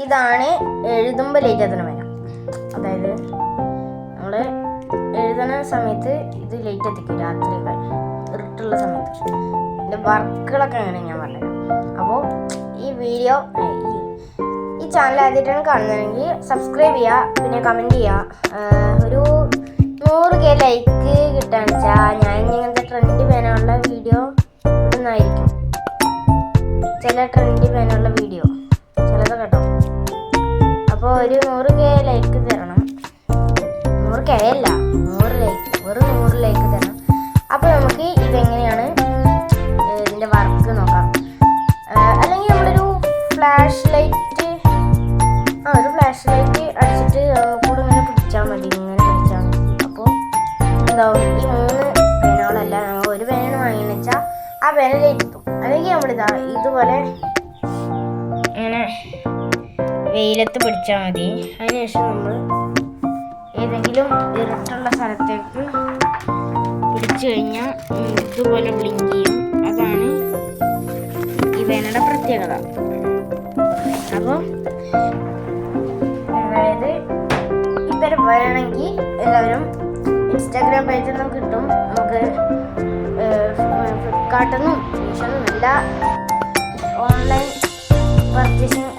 ഇതാണ് എഴുതുമ്പോൾ ലേറ്റ് എത്തണ പേന അതായത് നമ്മൾ എഴുതണ സമയത്ത് ഇത് ലേറ്റ് എത്തിക്കും രാത്രി ഇരുട്ടുള്ള സമയത്ത്. എന്റെ വർക്കുകളൊക്കെ അങ്ങനെ ഞാൻ പറഞ്ഞത് അപ്പോൾ ഈ വീഡിയോ ഈ ചാനൽ ആദ്യമായിട്ടാണ് കാണുന്നതെങ്കിൽ സബ്സ്ക്രൈബ് ചെയ്യുക പിന്നെ കമന്റ് ചെയ്യുക. ഒരു നൂറ് കെ ലൈക്ക് കിട്ടാന്ന് വെച്ചാൽ ഞാൻ ഇങ്ങനത്തെ ട്രെൻഡ് പേനുള്ള വീഡിയോ ഇടുന്നതായിരിക്കും. ചില ട്രെൻഡ് പേനുള്ള വീഡിയോ അപ്പോൾ ഒരു നൂറ് കെ ലൈക്ക് തരണം. നൂറ് കെ അല്ല നൂറ് ലൈക്ക് വെറും നൂറ് ലൈക്ക് തരണം. അപ്പോൾ നമുക്ക് ഇതെങ്ങനെയാണ് ഇതിന്റെ വർക്ക് നോക്കാം. അല്ലെങ്കിൽ നമ്മളൊരു ഫ്ലാഷ് ലൈറ്റ് ആ ഒരു ഫ്ലാഷ് ലൈറ്റ് അടിച്ചിട്ട് കൂടെ ഇങ്ങനെ പിടിച്ചാൽ മതി ഇങ്ങനെ പിടിച്ചാൽ മതി. അപ്പോൾ എന്താ ഈ മൂന്ന് പേനകളല്ല ഒരു പേന വാങ്ങിയെന്ന് വെച്ചാൽ ആ പേന ലൈറ്റ് അല്ലെങ്കിൽ നമ്മളിതാ ഇതുപോലെ ഇങ്ങനെ വെയിലത്ത് പിടിച്ചാൽ മതി. അതിനുശേഷം നമ്മൾ ഏതെങ്കിലും ഇരുട്ടുള്ള സ്ഥലത്തേക്ക് പിടിച്ചു കഴിഞ്ഞാൽ ഇതുപോലെ ബ്ലിങ്ക് ചെയ്യും. അതാണ് ഈ പേനയുടെ പ്രത്യേകത. അപ്പോൾ അതായത് ഇവർ വേണമെങ്കിൽ എല്ലാവരും ഇൻസ്റ്റാഗ്രാം പേജിൽ നിന്നും കിട്ടും. നമുക്ക് ഫ്ലിപ്കാർട്ടിൽ നിന്നും മീഷോന്നും എല്ലാ ഓൺലൈൻ പർച്ചേസിങ്